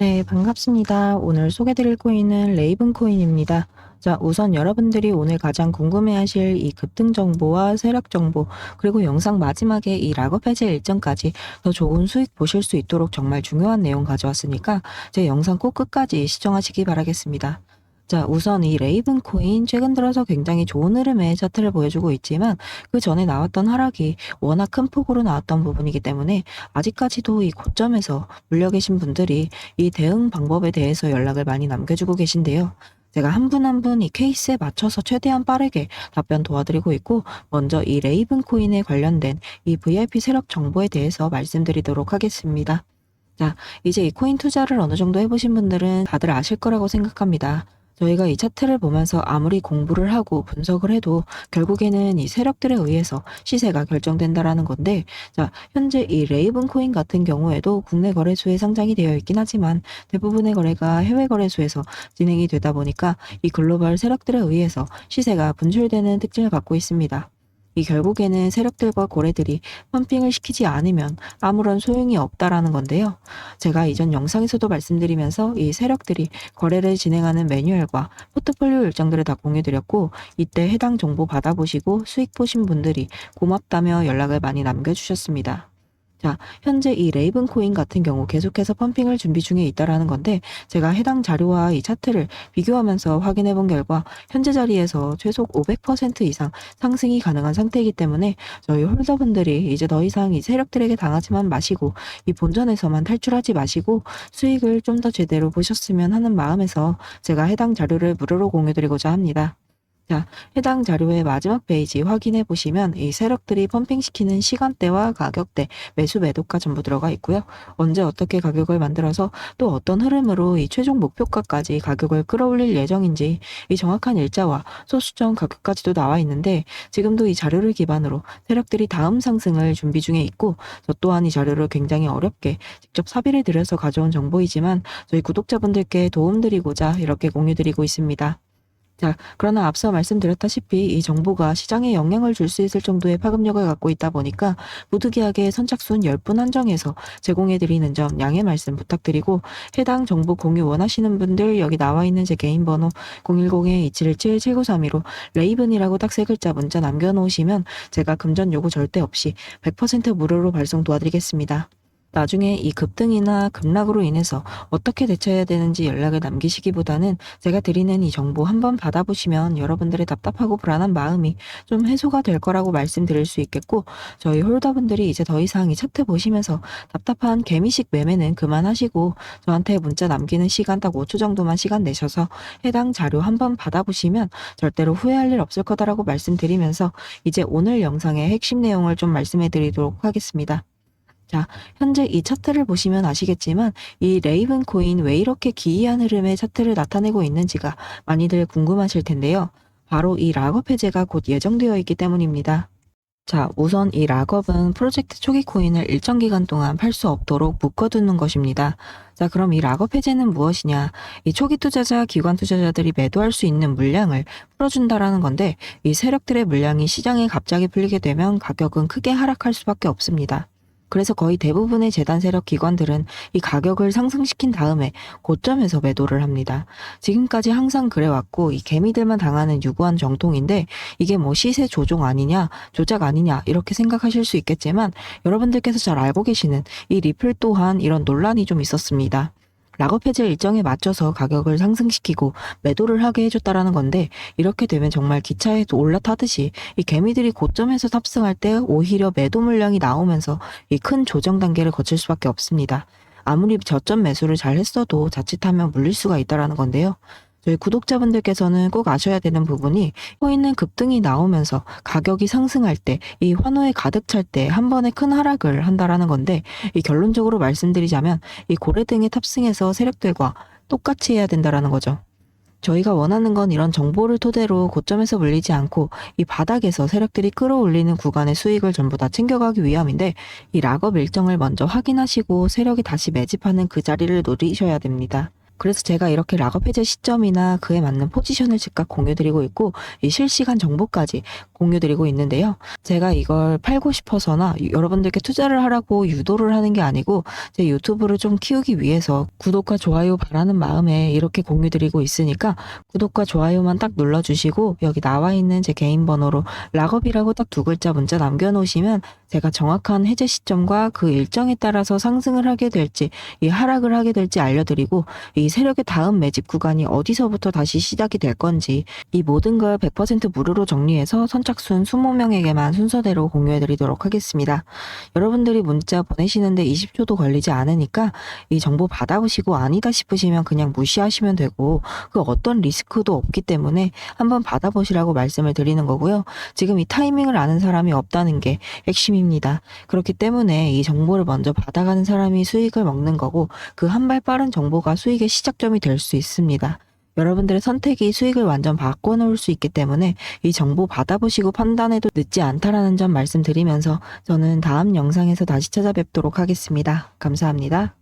네, 반갑습니다. 오늘 소개드릴 코인은 레이븐 코인입니다. 자, 우선 여러분들이 오늘 가장 궁금해하실 이 급등 정보와 세력 정보, 그리고 영상 마지막에 이 락업 해제 일정까지 더 좋은 수익 보실 수 있도록 정말 중요한 내용 가져왔으니까 제 영상 꼭 끝까지 시청하시기 바라겠습니다. 자, 우선 이 레이븐 코인 최근 들어서 굉장히 좋은 흐름의 차트를 보여주고 있지만 그 전에 나왔던 하락이 워낙 큰 폭으로 나왔던 부분이기 때문에 아직까지도 이 고점에서 물려 계신 분들이 이 대응 방법에 대해서 연락을 많이 남겨주고 계신데요. 제가 한 분 한 분 이 케이스에 맞춰서 최대한 빠르게 답변 도와드리고 있고 먼저 이 레이븐 코인에 관련된 이 VIP 세력 정보에 대해서 말씀드리도록 하겠습니다. 자, 이제 이 코인 투자를 어느 정도 해보신 분들은 다들 아실 거라고 생각합니다. 저희가 이 차트를 보면서 아무리 공부를 하고 분석을 해도 결국에는 이 세력들에 의해서 시세가 결정된다라는 건데, 자, 현재 이 레이븐 코인 같은 경우에도 국내 거래소에 상장이 되어 있긴 하지만 대부분의 거래가 해외 거래소에서 진행이 되다 보니까 이 글로벌 세력들에 의해서 시세가 분출되는 특징을 갖고 있습니다. 이 결국에는 세력들과 고래들이 펌핑을 시키지 않으면 아무런 소용이 없다라는 건데요. 제가 이전 영상에서도 말씀드리면서 이 세력들이 거래를 진행하는 매뉴얼과 포트폴리오 일정들을 다 공유드렸고 이때 해당 정보 받아보시고 수익 보신 분들이 고맙다며 연락을 많이 남겨주셨습니다. 자, 현재 이 레이븐 코인 같은 경우 계속해서 펌핑을 준비 중에 있다라는 건데 제가 해당 자료와 이 차트를 비교하면서 확인해 본 결과 현재 자리에서 최소 500% 이상 상승이 가능한 상태이기 때문에 저희 홀더분들이 이제 더 이상 이 세력들에게 당하지만 마시고 이 본전에서만 탈출하지 마시고 수익을 좀 더 제대로 보셨으면 하는 마음에서 제가 해당 자료를 무료로 공유드리고자 합니다. 자, 해당 자료의 마지막 페이지 확인해 보시면 이 세력들이 펌핑시키는 시간대와 가격대, 매수 매도가 전부 들어가 있고요. 언제 어떻게 가격을 만들어서 또 어떤 흐름으로 이 최종 목표가까지 가격을 끌어올릴 예정인지 이 정확한 일자와 소수점 가격까지도 나와 있는데 지금도 이 자료를 기반으로 세력들이 다음 상승을 준비 중에 있고 저 또한 이 자료를 굉장히 어렵게 직접 사비를 들여서 가져온 정보이지만 저희 구독자분들께 도움드리고자 이렇게 공유드리고 있습니다. 자, 그러나 앞서 말씀드렸다시피 이 정보가 시장에 영향을 줄 수 있을 정도의 파급력을 갖고 있다 보니까 무득이하게 선착순 10분 한정해서 제공해드리는 점 양해 말씀 부탁드리고 해당 정보 공유 원하시는 분들 여기 나와 있는 제 개인 번호 010-2717-7932로 레이븐이라고 딱 세 글자 문자 남겨놓으시면 제가 금전 요구 절대 없이 100% 무료로 발송 도와드리겠습니다. 나중에 이 급등이나 급락으로 인해서 어떻게 대처해야 되는지 연락을 남기시기보다는 제가 드리는 이 정보 한번 받아보시면 여러분들의 답답하고 불안한 마음이 좀 해소가 될 거라고 말씀드릴 수 있겠고 저희 홀더분들이 이제 더 이상 이 차트 보시면서 답답한 개미식 매매는 그만하시고 저한테 문자 남기는 시간 딱 5초 정도만 시간 내셔서 해당 자료 한번 받아보시면 절대로 후회할 일 없을 거다라고 말씀드리면서 이제 오늘 영상의 핵심 내용을 좀 말씀해 드리도록 하겠습니다. 자, 현재 이 차트를 보시면 아시겠지만 이 레이븐 코인 왜 이렇게 기이한 흐름의 차트를 나타내고 있는지가 많이들 궁금하실 텐데요. 바로 이 락업 해제가 곧 예정되어 있기 때문입니다. 자, 우선 이 락업은 프로젝트 초기 코인을 일정 기간 동안 팔 수 없도록 묶어두는 것입니다. 자, 그럼 이 락업 해제는 무엇이냐? 이 초기 투자자, 기관 투자자들이 매도할 수 있는 물량을 풀어준다라는 건데, 이 세력들의 물량이 시장에 갑자기 풀리게 되면 가격은 크게 하락할 수밖에 없습니다. 그래서 거의 대부분의 재단 세력 기관들은 이 가격을 상승시킨 다음에 고점에서 매도를 합니다. 지금까지 항상 그래왔고 이 개미들만 당하는 유구한 정통인데 이게 뭐 시세 조종 아니냐 조작 아니냐 이렇게 생각하실 수 있겠지만 여러분들께서 잘 알고 계시는 이 리플 또한 이런 논란이 좀 있었습니다. 락업 해제 일정에 맞춰서 가격을 상승시키고 매도를 하게 해줬다라는 건데 이렇게 되면 정말 기차에 올라타듯이 이 개미들이 고점에서 탑승할 때 오히려 매도 물량이 나오면서 이 큰 조정 단계를 거칠 수밖에 없습니다. 아무리 저점 매수를 잘 했어도 자칫하면 물릴 수가 있다라는 건데요. 저희 구독자분들께서는 꼭 아셔야 되는 부분이 코인은 급등이 나오면서 가격이 상승할 때 이 환호에 가득 찰 때 한 번에 큰 하락을 한다라는 건데 이 결론적으로 말씀드리자면 이 고래 등에 탑승해서 세력들과 똑같이 해야 된다라는 거죠. 저희가 원하는 건 이런 정보를 토대로 고점에서 물리지 않고 이 바닥에서 세력들이 끌어올리는 구간의 수익을 전부 다 챙겨가기 위함인데 이 락업 일정을 먼저 확인하시고 세력이 다시 매집하는 그 자리를 노리셔야 됩니다. 그래서 제가 이렇게 락업 해제 시점이나 그에 맞는 포지션을 즉각 공유드리고 있고 이 실시간 정보까지 공유드리고 있는데요. 제가 이걸 팔고 싶어서나 여러분들께 투자를 하라고 유도를 하는 게 아니고 제 유튜브를 좀 키우기 위해서 구독과 좋아요 바라는 마음에 이렇게 공유드리고 있으니까 구독과 좋아요만 딱 눌러주시고 여기 나와 있는 제 개인 번호로 락업이라고 딱 두 글자 문자 남겨놓으시면 제가 정확한 해제 시점과 그 일정에 따라서 상승을 하게 될지 이 하락을 하게 될지 알려드리고 이 세력의 다음 매집 구간이 어디서부터 다시 시작이 될 건지 이 모든 걸 100% 무료로 정리해서 선착순 20명에게만 순서대로 공유해드리도록 하겠습니다. 여러분들이 문자 보내시는데 20초도 걸리지 않으니까 이 정보 받아보시고 아니다 싶으시면 그냥 무시하시면 되고 그 어떤 리스크도 없기 때문에 한번 받아보시라고 말씀을 드리는 거고요. 지금 이 타이밍을 아는 사람이 없다는 게 핵심입니다. 그렇기 때문에 이 정보를 먼저 받아가는 사람이 수익을 먹는 거고 그 한 발 빠른 정보가 수익의 시작점이 될 수 있습니다. 여러분들의 선택이 수익을 완전 바꿔놓을 수 있기 때문에 이 정보 받아보시고 판단해도 늦지 않다라는 점 말씀드리면서 저는 다음 영상에서 다시 찾아뵙도록 하겠습니다. 감사합니다.